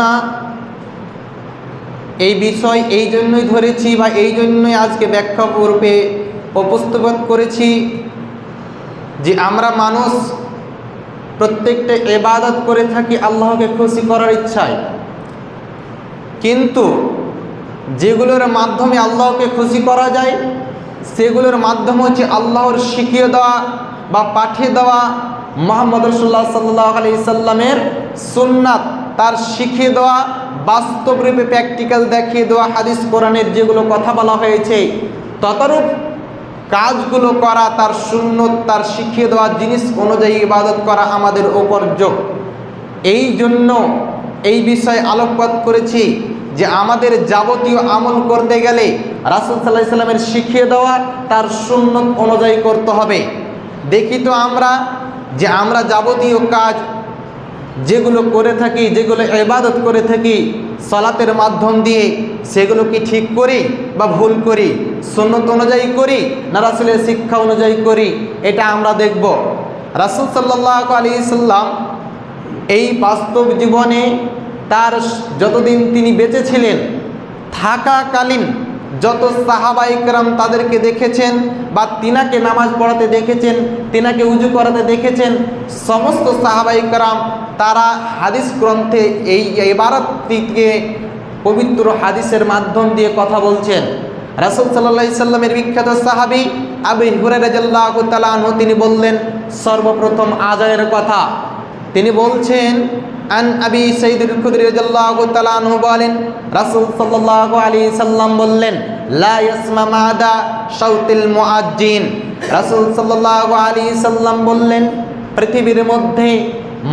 কেননা এই বিষয় এই জন্যই ধরেছি বা এই জন্যই আজকে ব্যাখ্যা পূর্বে উপস্থাপন করেছি যে আমরা মানুষ প্রত্যেকটা এবাদত করে থাকি আল্লাহকে খুশি করার ইচ্ছায়। কিন্তু যেগুলোর মাধ্যমে আল্লাহকে খুশি করা যায়, সেগুলোর মাধ্যম হচ্ছে আল্লাহর শিখিয়ে দেওয়া বা পাঠিয়ে দেওয়া মোহাম্মদ রসুল্লাহ সাল্লাহ আলি সাল্লামের সুন্নাত। তার শিখিয়ে দেওয়া বাস্তব রূপে প্র্যাকটিক্যাল দেখিয়ে দেওয়া হাদিস কোরআনের যেগুলো কথা বলা হয়েছে, ততরূপ কাজগুলো করা, তার সুন্নত, তার শিখিয়ে দেওয়া জিনিস অনুযায়ী ইবাদত করা আমাদের ওপর যোগ। এই জন্য এই বিষয়ে আলোকপাত করেছি যে আমাদের যাবতীয় আমল করতে গেলে রাসুল সাল্লাহ সাল্লামের শিখিয়ে দেওয়া, তার সুন্নত অনুযায়ী করতে হবে। দেখি তো আমরা যে আমরা যাবতীয় কাজ যেগুলো করে থাকি, যেগুলো ইবাদত করে থাকি, সলাতের মাধ্যম দিয়ে সেগুলো কি ঠিক করি বা ভুল করি? সুন্নত অনুযায়ী করি না রাসুলের শিক্ষা অনুযায়ী করি? এটা আমরা দেখব। রাসুল সাল্লাহ আলী সাল্লাম এই বাস্তব জীবনে তার যতদিন তিনি বেঁচে ছিলেন, থাকাকালীন যত সাহাবাইকরাম তাদেরকে দেখেছেন বা তিনাকে নামাজ পড়াতে দেখেছেন, তিনাকে উজু করাতে দেখেছেন, সমস্ত সাহাবাইকরাম তারা হাদিস গ্রন্থে এই এবারতটিকে পবিত্র হাদিসের মাধ্যম দিয়ে কথা বলছেন। রাসুল সাল্লাহ সাল্লামের বিখ্যাত সাহাবি আবি হুরে রাজাল্লাহ তালাহ তিনি বললেন, সর্বপ্রথম আজানের কথা। তিনি বলছেন, আন আবি সঈদুল খুদরি আনহু বলেন, রাসূল সাল্লাহ আলী সাল্লাম বললেন, লা ইয়াসমা মাদা শাউতিল মুআজ্জিন। রাসূল সাল্লাল্লাহু আলাইহি সাল্লাম বললেন, পৃথিবীর মধ্যে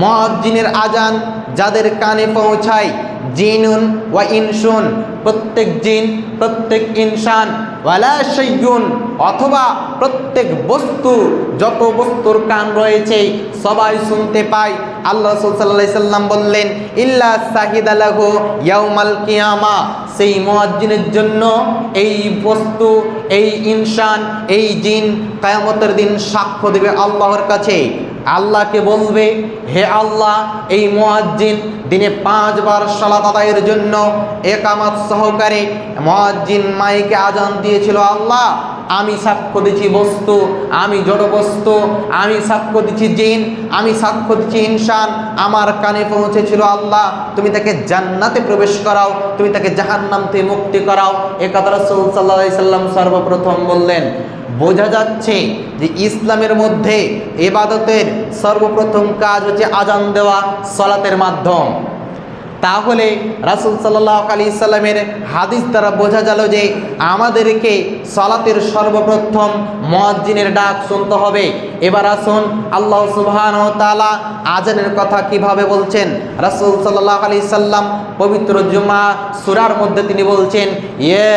মুআজ্জিনের আজান যাদের কানে পৌঁছায়, জিনুন ওয়া ইনসুন, প্রত্যেক জিন, প্রত্যেক ইনসান, ওয়ালা শৈগুন অথবা প্রত্যেক বস্তু, যত বস্তুর কান রয়েছে, সবাই শুনতে পায়। আল্লাহ সাল্লাহ সাল্লাম বললেন, ইল্লা সাহিদ আলাহ ইয়াউমাল কিয়ামা সেই মুয়াজ্জিনের জন্য এই বস্তু, এই ইনসান, এই জিন, কায়ামতের দিন সাক্ষ্য দেবে আল্লাহর কাছে। আল্লাহকে বলবে, হে আল্লাহ, এই মোয়াজ্জিন দিনে পাঁচবার সালাত আদায়ের জন্য একামাত সহকারে মোয়াজ্জিন মাইকে আজান দিয়েছিল আল্লাহ। আমি সাক্ষ্য দিচ্ছি বস্তু, আমি জড় বস্তু আমি সাক্ষ্য দিচ্ছি জিন, আমি সাক্ষ্য দিচ্ছি ইনসান। আমার কানে পৌঁছেছিল আল্লাহ, তুমি তাকে জান্নাতে প্রবেশ করাও, তুমি তাকে জাহান্নাম থেকে মুক্তি করাও। এ কথা রসুল সাল্লাহ সাল্লাম সর্বপ্রথম বললেন। বোঝা যাচ্ছে যে ইসলামের মধ্যে এবাদতের সর্বপ্রথম কাজ হচ্ছে আজান দেওয়া, সলাতের মাধ্যম। তাহলে রাসুল সাল্লাহ আলি সাল্লামের হাদিস দ্বারা বোঝা গেল যে আমাদেরকে সলাতের সর্বপ্রথম মজ্জিনের ডাক শুনতে হবে। এবার আসুন আল্লাহ সুবহান তালা আজানের কথা কীভাবে বলছেন? রাসুল সাল্লাহ আলি সাল্লাম পবিত্র জুমা সুরার মধ্যে তিনি বলছেন ইয়ে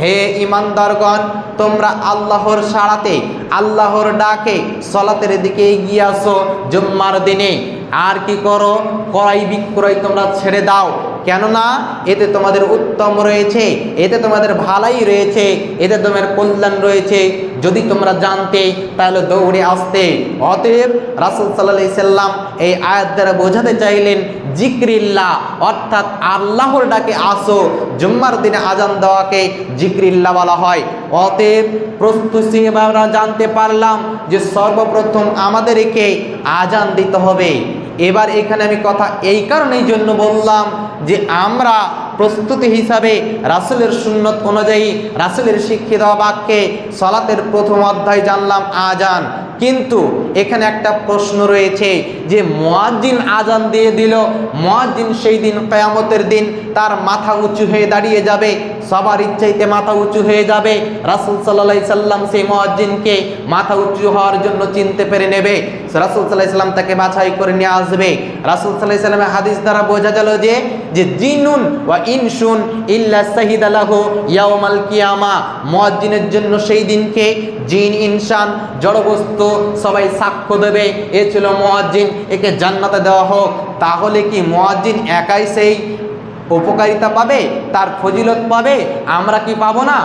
হে ইমানদারগণ, তোমরা আল্লাহর সাড়াতে, আল্লাহর ডাকে সলাতের দিকে এগিয়ে আসো জুম্মার দিনে। আর কি করো? ক্রয় বিক্রয় তোমরা ছেড়ে দাও। কেননা এতে তোমাদের উত্তম রয়েছে, এতে তোমাদের ভালাই রয়েছে, এতে তোমার কল্যাণ রয়েছে। যদি তোমরা জানতে, তাহলে দৌড়ে আসতে। অতএব রাসুল সাল্লাহ সাল্লাম এই আয়াত দ্বারা বোঝাতে চাইলেন জিক্রিল্লা অর্থাৎ আল্লাহর ডাকে আসো, জুম্মার দিনে আজান দেওয়াকে জিক্রিল্লা বলা হয়। অতএব প্রস্তুতি আমরা জানতে পারলাম যে সর্বপ্রথম আমাদেরকে আজান দিতে হবে। এবার এখানে আমি কথা এই কারণেই জন্য বললাম যে আমরা প্রস্তুতি হিসাবে রাসুলের সুন্নত অনুযায়ী রাসুলের শিক্ষিত বাক্যে সলাতের প্রথম অধ্যায় জানলাম আজান কিন্তু এখানে একটা প্রশ্ন রয়েছে যে মোয়াজ্জিন আজান দিয়ে দিল, মোয়াজ্জিন সেই দিন কেয়ামতের দিন তার মাথা উঁচু হয়ে দাঁড়িয়ে যাবে সবার ইচ্ছাইতে মাথা উঁচু হয়ে যাবে। রাসুল সাল্লাহ সাল্লাম সেই মোয়াজ্জিনকে মাথা উঁচু হওয়ার জন্য চিনতে পেরে নেবে। রাসুল সাল্লাহ সাল্লাম তাকে বাছাই করে নিয়ে আসবে। রাসুল সাল্লাহ সাল্লামের হাদিস দ্বারা বোঝা গেল যে যে জিনুন বা ইনসুন ইল্লা সাহিদ আলাহ ইয়াউমাল কিয়ামা। মুয়াজ্জিনের জন্য সেই দিনকে জিন, ইনসান, জড়বস্তু সবাই সাক্ষ্য দেবে। এ ছিল মুয়াজ্জিন, একে জান্নাতে দেওয়া হোক। তাহলে কি মুয়াজ্জিন একাই সেই উপকারিতা পাবে তার ফজিলত পাবে আমরা কি পাবো না?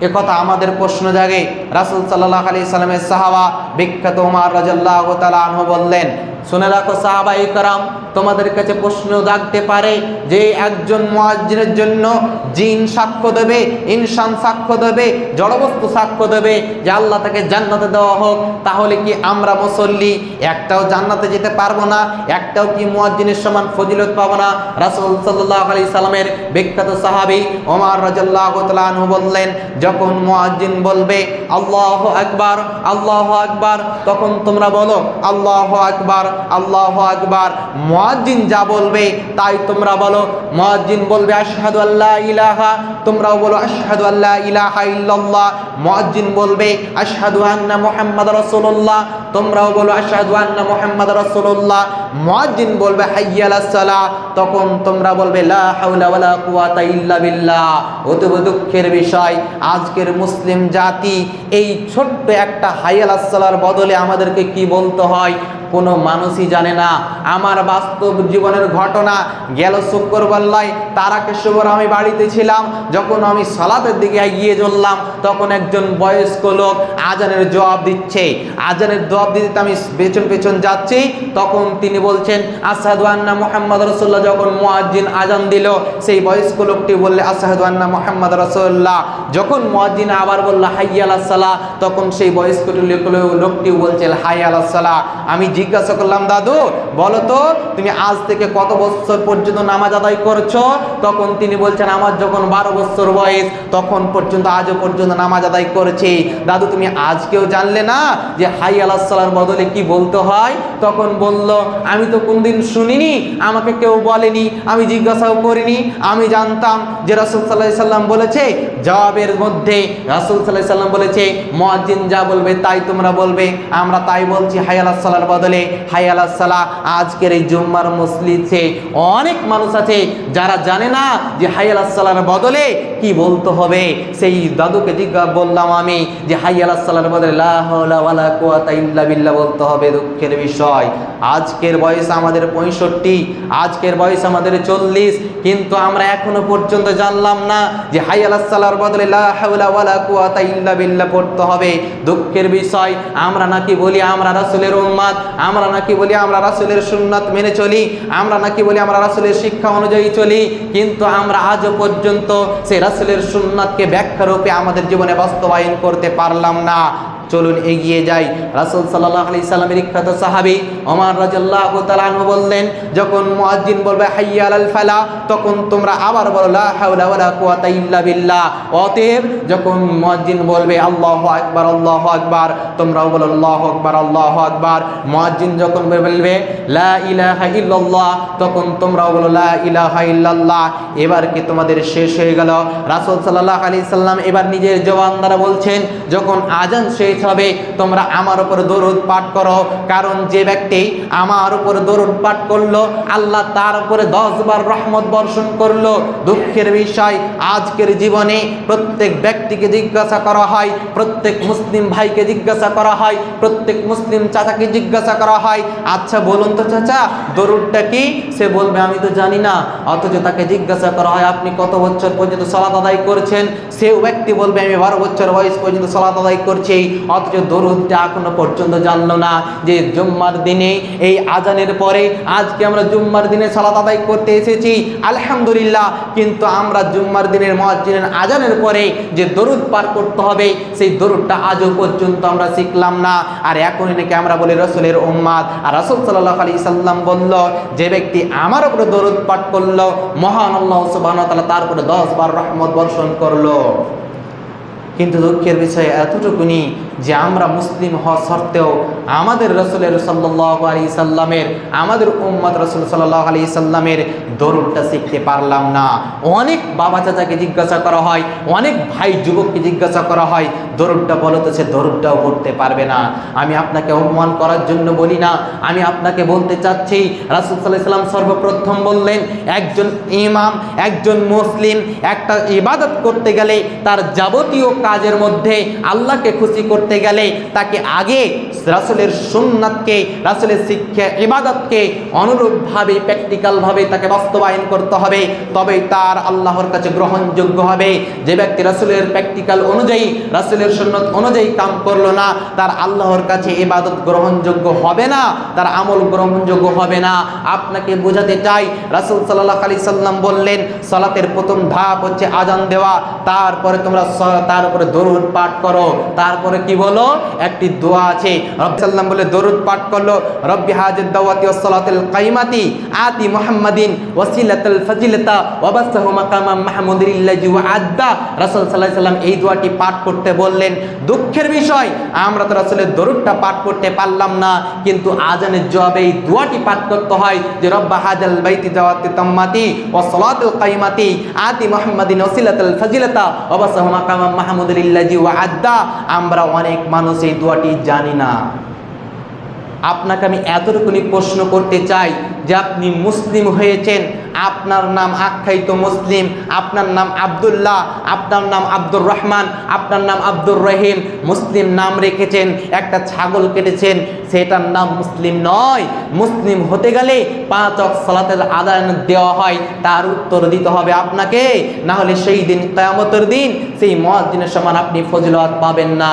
একথা আমাদের প্রশ্ন জাগে। রাসুল সাল্লাহ আলি সাল্লামের সাহাবা বিখ্যাত উমার রাজাল্লাহ তালা আনহু বললেন, শুনে রাখো সাহাবা ইকরাম তোমাদের কাছে প্রশ্ন জাগতে পারে যে একজন মুয়াজ্জিনের জন্য জিন সাক্ষ্য দেবে, ইনসান সাক্ষ্য দেবে, জড়বস্তু সাক্ষ্য দেবে, যে আল্লাহ তাকে জান্নাতে দেওয়া হোক, তাহলে কি আমরা মুসল্লি? একটাও জান্নাতে যেতে পারব না, একটাও কি মুয়াজ্জিনের সমান ফজিলত পাবো না? রাসূল সাল্লাল্লাহু আলি সাল্লামের বিখ্যাত সাহাবী ওমার রাদিয়াল্লাহু তাআলা আনহু বললেন, যখন মুয়াজ্জিন বলবে আল্লাহু আকবার, আল্লাহ আকবার। তখন তোমরা বলো, আল্লাহ আকবার আল্লাহ আকবার। মুয়াজ্জিন যা বলবে, তাই তোমরা বলো। মুয়াজ্জিন বলবে, আশহাদু আল্লাহ ইলাহা। তোমরাও বলো, আশহাদু আল্লাহ ইলাহা ইল্লাল্লাহ। মুয়াজ্জিন বলবে, আশহাদু আন্না মুহাম্মাদ রাসূলুল্লাহ। তোমরাও বলো, আশহাদু আন্না মুহাম্মাদ রাসূলুল্লাহ। মুয়াজ্জিন বলবে হাইয়ালাস সালাহ। তখন তোমরা বলবে, লা হাওলা ওয়ালা কুওয়াতা ইল্লা বিল্লাহ। অতএব দুঃখের বিষয়, আজকের মুসলিম জাতি এই ছোট্ট একটা হাইয়ালাস সালার বদলে আমাদেরকে কি বলতে হয়? কোনো মানুষই জানে না। আমার বাস্তব জীবনের ঘটনা গেল শুক্রবাল্লায় তারাকে শুভর আমি বাড়িতে ছিলাম। যখন আমি সলাতের দিকে এগিয়ে চললাম, তখন একজন বয়স্ক লোক আজানের জবাব দিচ্ছে। আজানের জবাব দিতে আমি পেছন পেছন যাচ্ছি। তখন তিনি বলছেন আসাদু আন্না মোহাম্মদ রসোল্লাহ যখন মুয়াজ্জিন আজান দিল, সেই বয়স্ক লোকটি বললে আসাদু আন্না মোহাম্মদ রসোল্লাহ যখন মুয়াজ্জিন আবার বলল হাই আলাহ তখন সেই বয়স্ক লোকটি বলছে হাই আলাহ আমি জিজ্ঞাসা করলাম দাদু বলো তো তুমি আজ থেকে কত বছর পর্যন্ত নামাজ আদায় করছ? তখন তিনি বলছেন, আমার যখন বারো বছর বয়স, তখন পর্যন্ত আজও পর্যন্ত নামাজ আদায় করেছি। দাদু, তুমি আজকেও জানলে না যে হাই আল্লাহ সাল্লার বদলে কি বলতে হয়? তখন বলল, আমি তো কোনদিন শুনিনি, আমাকে কেউ বলেনি, আমি জিজ্ঞাসাও করিনি। আমি জানতাম যে রাসুল সাল্লাহ সাল্লাম বলেছে জবাবের মধ্যে রাসুল সাল্লাহ সাল্লাম বলেছে, মুয়াজ্জিন যা বলবে তাই তোমরা বলবে। আমরা তাই বলছি, হাই আল্লাহ সাল্লার বদলে হাই আল্লাহ সাল্লাহ আজকের এই জুম্মার মসলিতে অনেক মানুষ আছে যারা জানে না যে হাই আল্লাহ সাল্লার বদলে কি বলতে হবে। সেই দাদুকে জিজ্ঞা বললাম আমি যে হাই আল্লাহ সাল্লার বদলে বলতে হবে দুঃখের বিষয়। আজকের বয়স আমাদের পঁয়ষট্টি, আজকের বয়স আমাদের চল্লিশ, কিন্তু আমরা এখনও পর্যন্ত জানলাম না যে হাই আল্লাহ বদলে লা হাওলা ওয়ালা কুওয়াতা ইল্লা বিল্লাহ পড়তে হবে। দুঃখের বিষয়, আমরা নাকি বলি আমরা রাসুলের উম্মাদ, আমরা নাকি বলি আমরা রাসুলের সুন্নাত মেনে চলি, আমরা নাকি বলি আমরা রাসুলের শিক্ষা অনুযায়ী চলি, কিন্তু আমরা আজও পর্যন্ত সেই রাসুলের সুন্নাতকে ব্যাখ্যা রূপে আমাদের জীবনে বাস্তবায়ন করতে পারলাম না। চলুন এগিয়ে যাই। রাসূল সাল্লাহ আলাইহি সাল্লামের বিখ্যাত সাহাবী অমার রাদিয়াল্লাহু তাআলা আনহু বললেন, যখন মুয়াজ্জিন বলবে, হাইয়া আলাল ফালা তখন তোমরা আবার বলো, লা হাওলা ওয়ালা কুওয়াতা ইল্লা বিল্লাহ অতএব যখন মুয়াজ্জিন বলবে, আল্লাহু আকবার আল্লাহু আকবার তোমরাও বলো, আল্লাহু আকবার আল্লাহু আকবার মুয়াজ্জিন যখন বলবে, লা ইলাহা ইল্লাল্লাহ তখন তোমরাও বলো, লা ইলাহা ইল্লাল্লাহ এবার কি তোমাদের শেষ হয়ে গেল? রাসূল সাল্লাল্লাহু আলাইহি সাল্লাম এবার নিজের জবান দ্বারা বলছেন, যখন আজান শেষ হবে, তোমরা আমার উপর দরুদ পাঠ করো। কারণ যে ব্যক্তি আমার উপর দরুদ পাঠ করল, আল্লাহ তার উপরে দশ বার রহমত বর্ষণ করল। দুঃখের বিষয়, আজকের জীবনে প্রত্যেক ব্যক্তিকে জিজ্ঞাসা করা হয়, প্রত্যেক মুসলিম ভাইকে জিজ্ঞাসা করা হয়, প্রত্যেক মুসলিম চাচাকে জিজ্ঞাসা করা হয় আচ্ছা বলুন তো চাচা, দরুদটা কি? সে বলবে, আমি তো জানি না। অথচ তাকে জিজ্ঞাসা করা হয়, আপনি কত বছর পর্যন্ত সালাত আদায় করছেন? সেও ব্যক্তি বলবে, আমি বারো বছর বয়স পর্যন্ত সালাত আদায় করছি। অথচ দরুদটা এখনও পর্যন্ত জানলো না যে জুম্মার দিনে, এই আজানের পরে আজকে আমরা জুম্মার দিনে সালাত আদায় করতে এসেছি। আলহামদুলিল্লাহ, কিন্তু আমরা জুম্মার দিনের মহাজিনের আজানের পরে যে দরুদ পার করতে হবে, সেই দরুদটা আজও পর্যন্ত আমরা শিখলাম না। আর এখনই নাকি আমরা বলি রসুলের উম্মাদ। আর রসুল সাল্লাহ আলী সাল্লাম বলল, যে ব্যক্তি আমার উপরে দরুদ পাঠ করল, মহান আল্লাহ সুবাহ তার উপরে দশ বার রহমত বর্ষণ করল। কিন্তু দুঃখের বিষয় এতটুকুনি যে আমরা মুসলিম হওয়া সত্ত্বেও আমাদের রসুলের সাল্লাহ আলী সাল্লামের, আমাদের উম্মদ রসুল সাল্লাহ আলী সাল্লামের দরুদটা শিখতে পারলাম না। অনেক বাবা চাচাকে জিজ্ঞাসা করা হয়, অনেক ভাই যুবককে জিজ্ঞাসা করা হয় দরুদটা বলো তো সে দরুদটাও করতে পারবে না। আমি আপনাকে অপমান করার জন্য বলি না, আমি আপনাকে বলতে চাচ্ছি, রাসুল সাল্লাহ সাল্লাম সর্বপ্রথম বললেন, একজন ইমাম, একজন মুসলিম একটা ইবাদত করতে গেলে তার যাবতীয় কাজের মধ্যে আল্লাহকে খুশি করতে গেলে তাকে আগে রাসুলের সুন্নাতকে, রাসুলের শিক্ষা, ইবাদতকে অনুরূপভাবে, প্র্যাকটিক্যালভাবে তাকে বাস্তবায়ন করতে হবে। তবেই তার আল্লাহর কাছে গ্রহণযোগ্য হবে। যে ব্যক্তি রাসুলের প্র্যাকটিক্যাল অনুযায়ী, রাসুলের সুন্নত অনুযায়ী কাম করল না, তার আল্লাহর কাছে ইবাদত গ্রহণযোগ্য হবে না, তার আমল গ্রহণযোগ্য হবে না। আপনাকে বোঝাতে চাই, রাসুল সাল্লাহ আলি সাল্লাম বললেন, সালাতের প্রথম ধাপ হচ্ছে আজান দেওয়া, তারপরে তোমরা তার উপরে দরুদ পাঠ করো। তারপরে কি বলো? একটি দোয়া আছে। রব বলে, দরুদ পাঠ করল, রব্বি হাজির দাওয়াতি কাইমাতি আতি মুহাম্মাদিন ফাজিলাতা ওয়াবাসাহু মাকামাম মাহমুদিল্লাজি ওয়া আদ্দা। রাসূল সাল্লাল্লাহু এই দোয়াটি পাঠ করতে বললেন। দুঃখের বিষয়, আমরা তো রাসূলের দরুদটা পাঠ করতে পারলাম না, কিন্তু আজানের জবাবে এই দোয়াটি পাঠ করতে হয় যে, রব্বা হাজাল বাইতি দাওয়াতি তাম্মাতি ওয়াসসালাতুল কাইমাতি আতি মুহাম্মাদিন ওয়াসিলাতুল ফাজিলাতা ওয়াবাসাহু মাকামাম আদ্দা আমরা অনেক মানুষ এই দোয়াটি জানি না। আপনাকে আমি এতটুকুনি প্রশ্ন করতে চাই যে আপনি মুসলিম হয়েছেন আপনার নাম আখ্যায়িত মুসলিম, আপনার নাম আব্দুল্লাহ, আপনার নাম আব্দুর রহমান, আপনার নাম আব্দুর রহিম। মুসলিম নাম রেখেছেন, একটা ছাগল কেটেছেন, সেটার নাম মুসলিম নয়। মুসলিম হতে গেলে পাঁচ অক সালাতের আদায় দেওয়া হয়, তার উত্তর দিতে হবে আপনাকে। না হলে সেই দিন কেয়ামতের দিন, সেই মহাদিনের সমান আপনি ফজিলত পাবেন না।